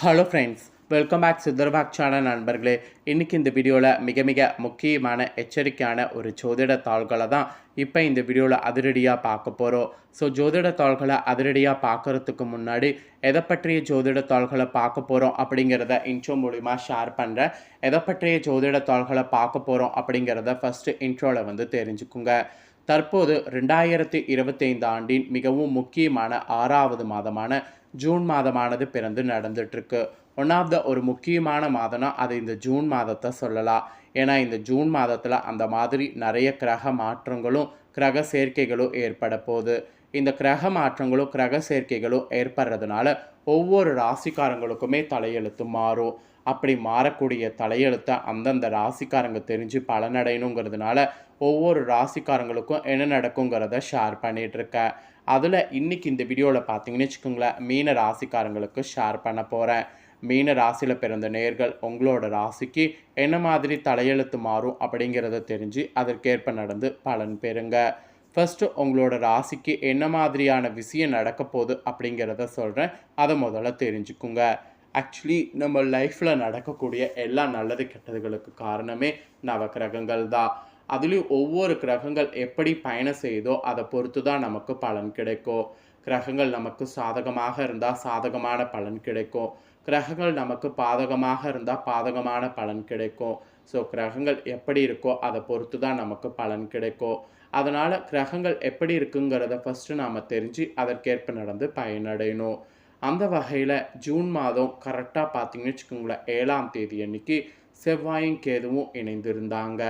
Hello friends welcome back Sitharbag channel நண்பர்களே. இன்றைக்கி இந்த வீடியோவில் மிக மிக முக்கியமான எச்சரிக்கையான ஒரு ஜோதிட தாள்களை தான் இப்போ இந்த வீடியோவில் அதிரடியாக பார்க்க போகிறோம் ஸோ ஜோதிட தாள்களை அதிரடியாக பார்க்குறதுக்கு முன்னாடி எதை பற்றிய ஜோதிட தாள்களை பார்க்க போகிறோம் அப்படிங்கிறத இன்ட்ரோ மூலிமா ஷேர் பண்ணுறேன் எதை பற்றிய ஜோதிட தாள்களை பார்க்க போகிறோம் அப்படிங்கிறத ஃபஸ்ட்டு இன்ட்ரோவில் வந்து தெரிஞ்சுக்குங்க. தற்போது ரெண்டாயிரத்தி இருபத்தைந்து ஆண்டின் மிகவும் முக்கியமான ஆறாவது மாதமான ஜூன் மாதமானது பிறந்து நடந்துட்டுருக்கு. ஒன் ஆஃப் த ஒரு முக்கியமான மாதம்னா அது இந்த ஜூன் மாதத்தை சொல்லலாம். ஏன்னா இந்த ஜூன் மாதத்தில் அந்த மாதிரி நிறைய கிரக மாற்றங்களும் கிரக சேர்க்கைகளும் ஏற்பட போகுது. இந்த கிரக மாற்றங்களும் கிரக சேர்க்கைகளும் ஏற்படுறதுனால ஒவ்வொரு ராசிக்காரங்களுக்குமே தலையெழுத்து மாறும். அப்படி மாறக்கூடிய தலையெழுத்தை அந்தந்த ராசிக்காரங்க தெரிஞ்சு பலனடையணுங்கிறதுனால ஒவ்வொரு ராசிக்காரங்களுக்கும் என்ன நடக்குங்கிறத ஷேர் பண்ணிகிட்ருக்கேன் அதில் இன்றைக்கி இந்த வீடியோவில் பார்த்தீங்கன்னு வச்சுக்கோங்களேன் மீன ராசிக்காரங்களுக்கு ஷேர் பண்ண போகிறேன் மீன ராசியில் பிறந்த நேர்கள் உங்களோட ராசிக்கு என்ன மாதிரி தலையெழுத்து மாறும் அப்படிங்கிறத தெரிஞ்சு அதற்கேற்ப நடந்து பலன் பெறுங்க. ஃபஸ்ட்டு உங்களோட ராசிக்கு என்ன மாதிரியான விஷயம் நடக்க போகுது அப்படிங்கிறத சொல்கிறேன் அதை முதல்ல தெரிஞ்சுக்குங்க. ஆக்சுவலி நம்ம லைஃப்பில் நடக்கக்கூடிய எல்லா நல்லது கெட்டதுகளுக்கு காரணமே நவக்கிரகங்கள் தான் அதுலேயும் ஒவ்வொரு கிரகங்கள் எப்படி பயணம் செய்தோ அதை பொறுத்து தான் நமக்கு பலன் கிடைக்கும். கிரகங்கள் நமக்கு சாதகமாக இருந்தால் சாதகமான பலன் கிடைக்கும். கிரகங்கள் நமக்கு பாதகமாக இருந்தால் பாதகமான பலன் கிடைக்கும். ஸோ கிரகங்கள் எப்படி இருக்கோ அதை பொறுத்து தான் நமக்கு பலன் கிடைக்கும். அதனால் கிரகங்கள் எப்படி இருக்குங்கிறத ஃபஸ்ட்டு நாம் தெரிஞ்சு அதற்கேற்ப நடந்து பயனடையணும். அந்த வகையில் ஜூன் மாதம் கரெக்டாக பார்த்தீங்கன்னு வச்சுக்கோங்களேன் ஏழாம் தேதி அன்னைக்கு செவ்வாயும் கேதுவும் இணைந்திருந்தாங்க.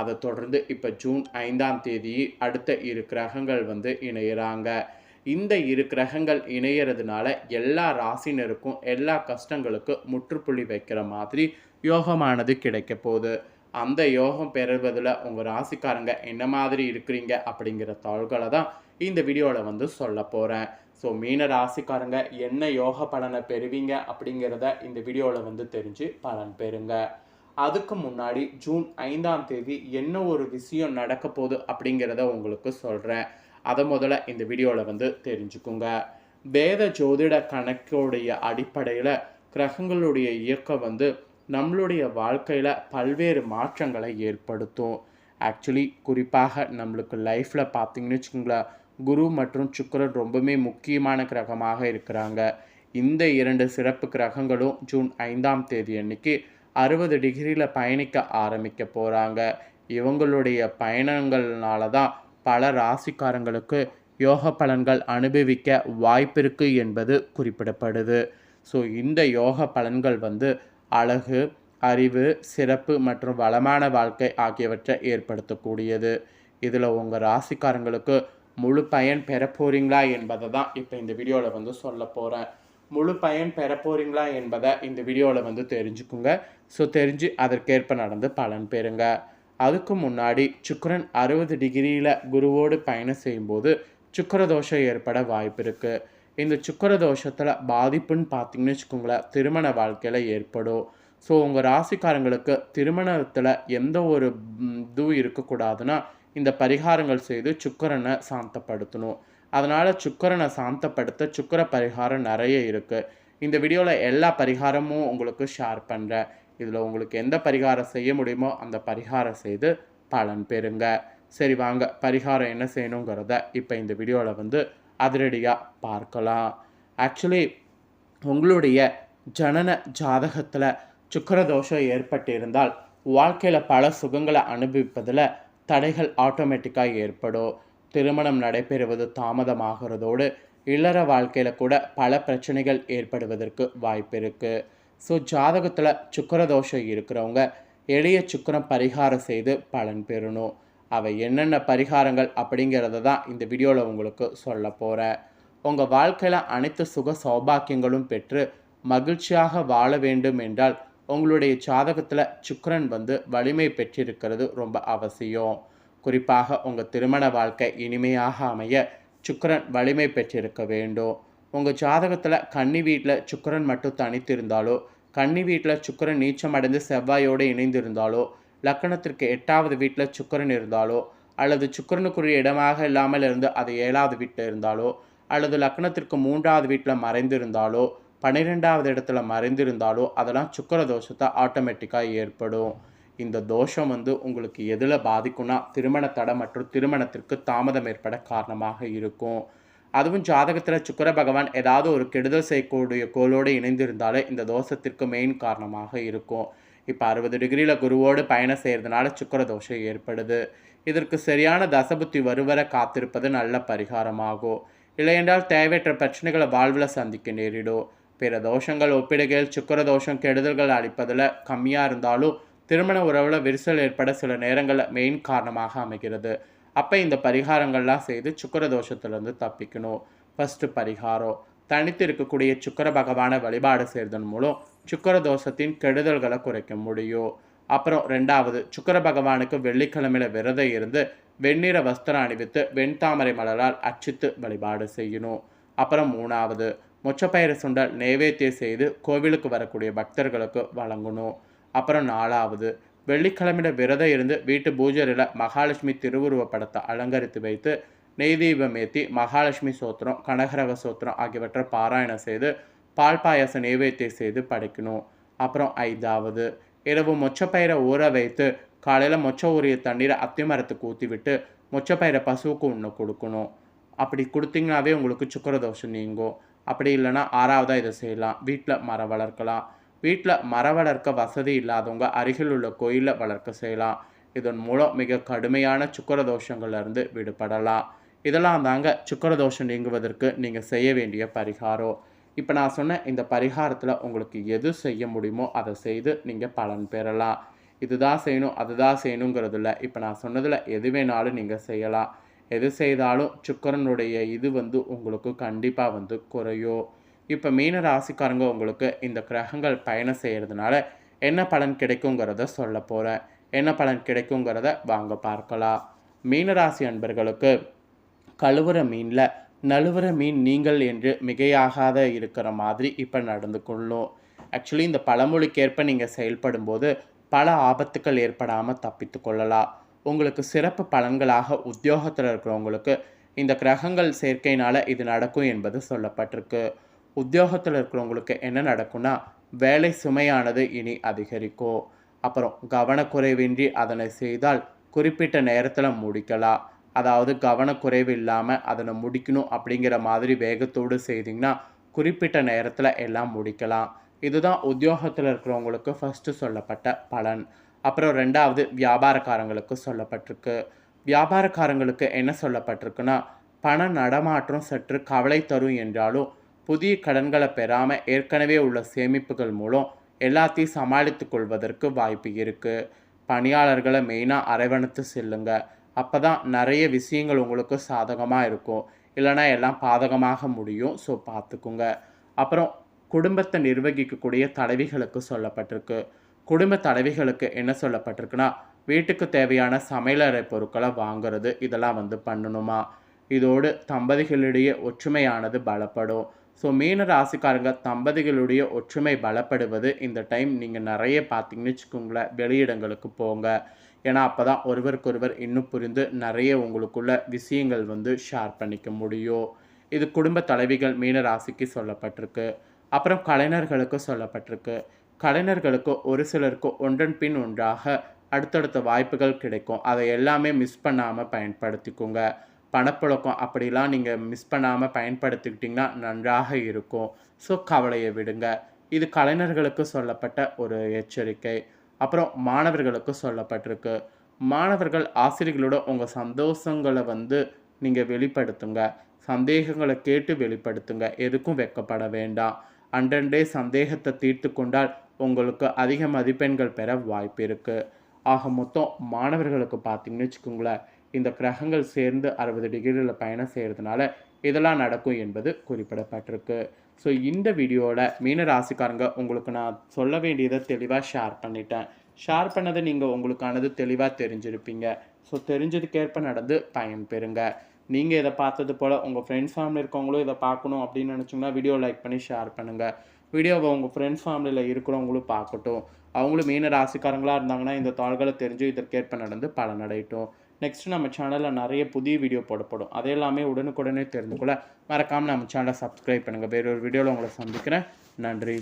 அதை தொடர்ந்து இப்போ ஜூன் ஐந்தாம் தேதி அடுத்த இரு கிரகங்கள் வந்து இணையிறாங்க. இந்த இரு கிரகங்கள் இணையறதுனால எல்லா ராசினருக்கும் எல்லா கஷ்டங்களுக்கும் முற்றுப்புள்ளி வைக்கிற மாதிரி யோகமானது கிடைக்க போகுது. அந்த யோகம் பெறுவதில் உங்கள் ராசிக்காரங்க என்ன மாதிரி இருக்கிறீங்க அப்படிங்கிற தாள்களை தான் இந்த வீடியோவில் வந்து சொல்ல போகிறேன் ஸோ மீன ராசிக்காரங்க என்ன யோக பலனை பெறுவீங்க அப்படிங்கிறத இந்த வீடியோவில் வந்து தெரிஞ்சு பலன் பெறுங்க. அதுக்கு முன்னாடி ஜூன் ஐந்தாம் தேதி என்ன ஒரு விஷயம் நடக்க போகுது அப்படிங்கிறத உங்களுக்கு சொல்கிறேன் அதை முதல்ல இந்த வீடியோவில் வந்து தெரிஞ்சுக்குங்க. வேத ஜோதிட கணக்குடைய அடிப்படையில் கிரகங்களுடைய இயக்கம் வந்து நம்மளுடைய வாழ்க்கையில் பல்வேறு மாற்றங்களை ஏற்படுத்தும். ஆக்சுவலி குறிப்பாக நம்மளுக்கு லைஃப்பில் பார்த்திங்கன்னு வச்சுக்கோங்களேன் குரு மற்றும் சுக்கரன் ரொம்பவுமே முக்கியமான கிரகமாக இருக்கிறாங்க. இந்த இரண்டு சிறப்பு கிரகங்களும் ஜூன் ஐந்தாம் தேதி அன்னைக்கு அறுபது டிகிரியில் பயணிக்க ஆரம்பிக்க போகிறாங்க இவங்களுடைய பயணங்கள்னால தான் பல ராசிக்காரங்களுக்கு யோக பலன்கள் அனுபவிக்க வாய்ப்பிருக்கு என்பது குறிப்பிடப்படுது. ஸோ இந்த யோக பலன்கள் வந்து அழகு அறிவு சிறப்பு மற்றும் வளமான வாழ்க்கை ஆகியவற்றை ஏற்படுத்தக்கூடியது. இதில் உங்கள் ராசிக்காரங்களுக்கு முழு பயன் பெற போகிறீங்களா என்பதை தான் இப்போ இந்த வீடியோவில் வந்து சொல்ல போகிறேன் முழு பயன் பெற போகிறீங்களா என்பதை இந்த வீடியோவில் வந்து தெரிஞ்சுக்குங்க. ஸோ தெரிஞ்சு அதற்கேற்ப நடந்து பலன் பெறுங்க. அதுக்கு முன்னாடி சுக்கரன் அறுபது டிகிரியில் குருவோடு பயணம் செய்யும்போது சுக்கர தோஷம் ஏற்பட வாய்ப்பு இருக்குது இந்த சுக்கர தோஷத்தில் பாதிப்புன்னு பார்த்தீங்கன்னு வச்சுக்கோங்களேன் திருமண வாழ்க்கையில் ஏற்படும். ஸோ உங்கள் ராசிக்காரங்களுக்கு திருமணத்தில் எந்த ஒரு இதுவும் இருக்கக்கூடாதுன்னா இந்த பரிகாரங்கள் செய்து சுக்கரனை சாந்தப்படுத்தணும். அதனால் சுக்கரனை சாந்தப்படுத்த சுக்கர பரிகாரம் நிறைய இருக்குது இந்த வீடியோவில் எல்லா பரிகாரமும் உங்களுக்கு ஷேர் பண்ணுறேன் இதில் உங்களுக்கு எந்த பரிகாரம் செய்ய முடியுமோ அந்த பரிகாரம் செய்து பலன் பெறுங்க. சரி வாங்க. பரிகாரம் என்ன செய்யணுங்கிறத இப்போ இந்த வீடியோவில் வந்து அதிரடியாக பார்க்கலாம். ஆக்சுவலி உங்களுடைய ஜனன ஜாதகத்தில் சுக்கரதோஷம் ஏற்பட்டிருந்தால் வாழ்க்கையில் பல சுகங்களை அனுபவிப்பதில் தடைகள் ஆட்டோமேட்டிக்காக ஏற்படும். திருமணம் நடைபெறுவது தாமதமாகிறதோடு இல்லற வாழ்க்கையில் கூட பல பிரச்சனைகள் ஏற்படுவதற்கு வாய்ப்பு இருக்குது ஸோ ஜாதகத்தில் சுக்கரதோஷம் இருக்கிறவங்க எளிய சுக்கரம் பரிகாரம் செய்து பலன் பெறணும். அவை என்னென்ன பரிகாரங்கள் அப்படிங்கிறத தான் இந்த வீடியோவில் உங்களுக்கு சொல்ல போகிறேன் உங்கள் வாழ்க்கையில் அனைத்து சுக சௌபாக்கியங்களும் பெற்று மகிழ்ச்சியாக வாழ வேண்டும் என்றால் உங்களுடைய ஜாதகத்தில் சுக்கரன் வந்து வலிமை பெற்றிருக்கிறது ரொம்ப அவசியம். குறிப்பாக உங்கள் திருமண வாழ்க்கை இனிமையாக அமைய சுக்கிரன் வலிமை பெற்றிருக்க வேண்டும். உங்கள் ஜாதகத்தில் கன்னி வீட்டில் சுக்கரன் மட்டும் தனித்திருந்தாலோ கன்னி வீட்டில் சுக்கிரன் நீச்சம் அடைந்து செவ்வாயோடு இணைந்திருந்தாலோ லக்கணத்திற்கு எட்டாவது வீட்டில் சுக்கிரன் இருந்தாலோ அல்லது சுக்கரனுக்குரிய இடமாக இல்லாமல் இருந்து அது ஏழாவது வீட்டில் இருந்தாலோ அல்லது லக்னத்திற்கு மூன்றாவது வீட்டில் மறைந்திருந்தாலோ பன்னிரெண்டாவது இடத்துல மறைந்திருந்தாலோ அதெல்லாம் சுக்கர தோஷத்தை ஆட்டோமேட்டிக்காக ஏற்படும். இந்த தோஷம் வந்து உங்களுக்கு எதில் பாதிக்கும்னா திருமண தடை மற்றும் திருமணத்திற்கு தாமதம் ஏற்பட காரணமாக இருக்கும். அதுவும் ஜாதகத்தில் சுக்கர பகவான் ஏதாவது ஒரு கெடுதல் செய்யக்கூடிய கோளோடு இணைந்திருந்தாலே இந்த தோஷத்திற்கு மெயின் காரணமாக இருக்கும். இப்போ அறுபது டிகிரியில் குருவோடு பயணம் செய்கிறதுனால சுக்கர தோஷம் ஏற்படுது. இதற்கு சரியான தசபுத்தி வருவர காத்திருப்பது நல்ல பரிகாரமாகும். இல்லையென்றால் தேவையற்ற பிரச்சனைகளை வாழ்வில் சந்திக்க நேரிடும். பிற தோஷங்கள் ஒப்பிடுகையில் சுக்கர தோஷம் கெடுதல்கள் அளிப்பதில் கம்மியாக இருந்தாலும் திருமண உறவில் விரிசல் ஏற்பட சில நேரங்களில் மெயின் காரணமாக அமைகிறது. அப்போ இந்த பரிகாரங்கள்லாம் செய்து சுக்கர தோஷத்துலேருந்து தப்பிக்கணும். ஃபஸ்ட்டு பரிகாரம். தனித்து இருக்கக்கூடிய சுக்கர பகவானை வழிபாடு செய்வதன் மூலம் சுக்கர தோஷத்தின் கெடுதல்களை குறைக்க முடியும். அப்புறம் ரெண்டாவது சுக்கர பகவானுக்கு வெள்ளிக்கிழமையில் விரதம் இருந்து வெண்ணிற வஸ்திரம் அணிவித்து வெண்தாமரை மலரால் அச்சித்து வழிபாடு செய்யணும். அப்புறம் மூணாவது மொச்சப்பயிறு சுண்டல் நைவேத்தியம் செய்து கோவிலுக்கு வரக்கூடிய பக்தர்களுக்கு வழங்கணும். அப்புறம் நாலாவது. வெள்ளிக்கிழமையில விரதம் இருந்து வீட்டு பூஜரில் மகாலட்சுமி திருவுருவ படத்தை அலங்கரித்து வைத்து நெய் தீபம் ஏற்றி மகாலட்சுமி சோத்திரம் கனகரக சோத்திரம் ஆகியவற்றை பாராயணம் செய்து பால் பாயாசம் நெய்வேத்தியம் செய்து படைக்கணும். அப்புறம் ஐந்தாவது. இரவு மொச்சப்பயிரை ஊற வைத்து காலையில் மொச்ச ஊறிய தண்ணீரை அத்தி மரத்துக்கு ஊற்றி விட்டு மொச்சப்பயிரை பசுவுக்கு ஒன்று கொடுக்கணும். அப்படி கொடுத்தீங்கனாவே உங்களுக்கு சுக்கர தோஷம் நீங்கும். அப்படி இல்லைன்னா ஆறாவதாக இதை செய்யலாம். வீட்டில் மரம் வளர்க்கலாம். வீட்டில் மரம் வளர்க்க வசதி இல்லாதவங்க அருகில் உள்ள கோயிலில் வளர்க்க செய்யலாம். இதன் மூலம் மிக கடுமையான சுக்கர தோஷங்கள்லேருந்து விடுபடலாம். இதெல்லாம் தாங்க சுக்கர தோஷம் நீங்குவதற்கு நீங்கள் செய்ய வேண்டிய பரிகாரம். இப்போ நான் சொன்ன இந்த பரிகாரத்தில் உங்களுக்கு எது செய்ய முடியுமோ அதை செய்து நீங்கள் பலன் பெறலாம். இதுதான் செய்யணும் அதுதான் செய்யணுங்கிறது இல்லை இப்போ நான் சொன்னதில் எது வேணாலும் நீங்கள் செய்யலாம். எது செய்தாலும் சுக்கரனுடைய இது வந்து உங்களுக்கு கண்டிப்பாக வந்து குறையும். இப்போ மீன ராசிக்காரங்க உங்களுக்கு இந்த கிரகங்கள் பயணம் செய்கிறதுனால என்ன பலன் கிடைக்குங்கிறத சொல்ல போகிறேன் என்ன பலன் கிடைக்குங்கிறத வாங்க பார்க்கலாம். மீனராசி அன்பர்களுக்கு கழுவுற மீனில் நழுவுற மீன் நீங்கள் என்று மிகையாகாத இருக்கிற மாதிரி இப்போ நடந்து கொள்ளும். ஆக்சுவலி இந்த பழமொழிக்கேற்ப நீங்கள் செயல்படும் போது பல ஆபத்துக்கள் ஏற்படாமல் தப்பித்து கொள்ளலாம். உங்களுக்கு சிறப்பு பலன்களாக உத்தியோகத்தில் இருக்கிறவங்களுக்கு இந்த கிரகங்கள் சேர்க்கையினால் இது நடக்கும் என்பது சொல்லப்பட்டிருக்கு. உத்தியோகத்தில் இருக்கிறவங்களுக்கு என்ன நடக்கும்னா வேலை சுமையானது இனி அதிகரிக்கும். அப்புறம் கவனக்குறைவின்றி அதனை செய்தால் குறிப்பிட்ட நேரத்தில் முடிக்கலாம். அதாவது கவனக்குறைவு இல்லாமல் அதனை முடிக்கணும் அப்படிங்கிற மாதிரி வேகத்தோடு செய்திங்கன்னா குறிப்பிட்ட நேரத்தில் எல்லாம் முடிக்கலாம். இதுதான் உத்தியோகத்தில் இருக்கிறவங்களுக்கு ஃபஸ்ட்டு சொல்லப்பட்ட பலன். அப்புறம் ரெண்டாவது வியாபாரக்காரங்களுக்கு சொல்லப்பட்டிருக்கு. வியாபாரக்காரங்களுக்கு என்ன சொல்லப்பட்டிருக்குன்னா பண நடமாற்றம் சற்று கவலை தரும் என்றாலும் புதிய கடன்களை பெறாமல் ஏற்கனவே உள்ள சேமிப்புகள் மூலம் எல்லாத்தையும் சமாளித்து கொள்வதற்கு வாய்ப்பு இருக்குது பணியாளர்களை மெயினாக அரவணைத்து செல்லுங்க. அப்போ தான் நிறைய விஷயங்கள் உங்களுக்கு சாதகமாக இருக்கும். இல்லைனா எல்லாம் பாதகமாக முடியும். ஸோ பார்த்துக்குங்க. அப்புறம் குடும்பத்தை நிர்வகிக்கக்கூடிய தலைவிகளுக்கு சொல்லப்பட்டிருக்கு. குடும்ப தலைவிகளுக்கு என்ன சொல்லப்பட்டிருக்குன்னா வீட்டுக்கு தேவையான சமையலறை பொருட்களை வாங்குறது இதெல்லாம் வந்து பண்ணணுமா? இதோடு தம்பதிகளுடைய ஒற்றுமையானது பலப்படும். ஸோ மீன ராசிக்காரங்க தம்பதிகளுடைய ஒற்றுமை பலப்படுவது இந்த டைம் நீங்கள் நிறைய பார்த்தீங்கன்னு வச்சுக்கோங்களேன் வெளியிடங்களுக்கு போங்க. ஏன்னா அப்போ தான் ஒருவருக்கொருவர் இன்னும் புரிந்து நிறைய உங்களுக்குள்ள விஷயங்கள் வந்து ஷேர் பண்ணிக்க முடியும். இது குடும்ப தலைவிகள் மீன ராசிக்கு சொல்லப்பட்டிருக்கு. அப்புறம் கலைஞர்களுக்கு சொல்லப்பட்டிருக்கு. கலைஞர்களுக்கு ஒரு சிலருக்கு ஒன்றன் பின் ஒன்றாக அடுத்தடுத்த வாய்ப்புகள் கிடைக்கும். அதை எல்லாமே மிஸ் பண்ணாமல் பயன்படுத்திக்கோங்க. பணப்புழக்கம் அப்படிலாம் நீங்கள் மிஸ் பண்ணாமல் பயன்படுத்திக்கிட்டிங்கன்னா நன்றாக இருக்கும். ஸோ கவலையை விடுங்க. இது கலைஞர்களுக்கு சொல்லப்பட்ட ஒரு எச்சரிக்கை. அப்புறம் மாணவர்களுக்கு சொல்லப்பட்டிருக்கு. மாணவர்கள் ஆசிரியர்களோட உங்கள் சந்தோஷங்களை வந்து நீங்கள் வெளிப்படுத்துங்க. சந்தேகங்களை கேட்டு வெளிப்படுத்துங்க. எதுக்கும் வெக்கப்பட வேண்டாம். அன்றண்டே சந்தேகத்தை தீர்த்து கொண்டால் உங்களுக்கு அதிக மதிப்பெண்கள் பெற வாய்ப்பு இருக்குது ஆக மொத்தம் மாணவர்களுக்கு பார்த்தீங்கன்னு வச்சுக்கோங்களேன் இந்த கிரகங்கள் சேர்ந்து அறுபது டிகிரியில் பயணம் செய்கிறதுனால இதெல்லாம் நடக்கும் என்பது குறிப்பிடப்பட்டிருக்கு. ஸோ இந்த வீடியோவில் மீன ராசிக்காரங்க உங்களுக்கு நான் சொல்ல வேண்டியதை தெளிவாக ஷேர் பண்ணிட்டேன். ஷேர் பண்ணதை நீங்கள் உங்களுக்கானது தெளிவாக தெரிஞ்சிருப்பீங்க. ஸோ தெரிஞ்சதுக்கேற்ப நடந்து பயன் பெறுங்க. நீங்கள் இதை பார்த்தது போல் உங்கள் ஃப்ரெண்ட்ஸ் ஃபேமிலி இருக்கவங்களும் இதை பார்க்கணும் அப்படின்னு நினச்சிங்கன்னா வீடியோ லைக் பண்ணி ஷேர் பண்ணுங்கள் வீடியோவை உங்கள் ஃப்ரெண்ட்ஸ் ஃபேமிலியில் இருக்கிறவங்களும் பார்க்கட்டும். அவங்களும் மீன ராசிக்காரங்களாக இருந்தாங்கன்னா இந்த தாள்களை தெரிஞ்சு இதற்கேற்ப நடந்து பலனடையட்டும். நெக்ஸ்ட்டு நம்ம சேனலில் நிறைய புதிய வீடியோ போடப்படும். அது எல்லாமே உடனுக்குடனே தெரிந்து கொள்ள மறக்காமல் நம்ம சேனலை சப்ஸ்கிரைப் பண்ணுங்கள் வேறொரு வீடியோவில் உங்களை சந்திக்கிறேன். நன்றி.